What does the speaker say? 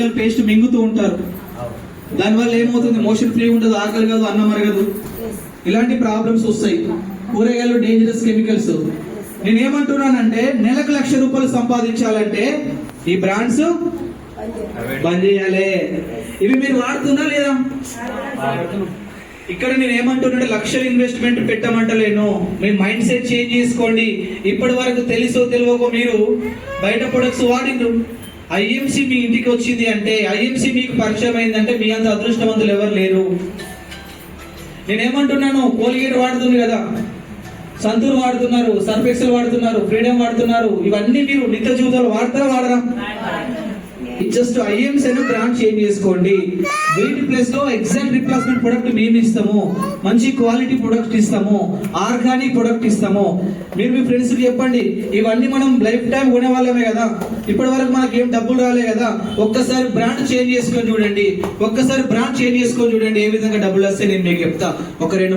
పిల్లలు పేస్ట్ మింగుతూ ఉంటారు. దానివల్ల ఏమవుతుంది? మోషన్ ఫ్రీ ఉండదు ఆకలి కాదు అన్నం అరగదు. ఇలాంటి ప్రాబ్లమ్స్ వస్తాయి. కూరగాయలు డేంజరస్ కెమికల్స్ నేనేమంటున్నానంటే నెలకు లక్ష రూపాయలు సంపాదించాలంటే ఈ బ్రాండ్స్ బంద్ చేయాలి. ఇవి మీరు వాడుతున్నా లేదా? ఇక్కడ నేను ఏమంటున్నాడు లక్షలు ఇన్వెస్ట్మెంట్ పెట్టమంటలేను. మీ మైండ్ సెట్ చేంజ్ చేసుకోండి. ఇప్పటి వరకు తెలుసో తెలియకో మీరు బయట ప్రొడక్ట్స్ వాడిండ్రు. ఐఎంసీ మీ ఇంటికి వచ్చింది అంటే ఐఎంసీ మీకు పరిచయం అయిందంటే మీ అంత అదృష్టవంతులు ఎవరు లేరు. నేనేమంటున్నాను కోలిగేట్ వాడుతుంది కదా. సంతూర్ వాడుతున్నారు సర్ఫెక్సల్ వాడుతున్నారు ఫ్రీడమ్ వాడుతున్నారు. ఇవన్నీ మీరు నిత్య జీవితంలో వాడతారా వాడరా? జస్ట్ ఐఎంస్ అని బ్రాండ్ చేంజ్ చేసుకోండి. వీటి ప్లేస్లో ఎగ్జాక్ట్ రిప్లేస్మెంట్ ప్రొడక్ట్ మేము ఇస్తాము. మంచి క్వాలిటీ ప్రొడక్ట్ ఇస్తాము. ఆర్గానిక్ ప్రొడక్ట్ ఇస్తాము. మీరు మీ ఫ్రెండ్స్కి చెప్పండి ఇవన్నీ మనం లైఫ్ టైం కొనే వాళ్ళమే కదా. ఇప్పటి వరకు మనకి ఏం డబ్బులు రాలే కదా. ఒక్కసారి బ్రాండ్ చేంజ్ చేసుకొని చూడండి. ఒక్కసారి బ్రాండ్ చేంజ్ చేసుకొని చూడండి ఏ విధంగా డబ్బులు వస్తే నేను మీకు చెప్తా. ఒక రెండు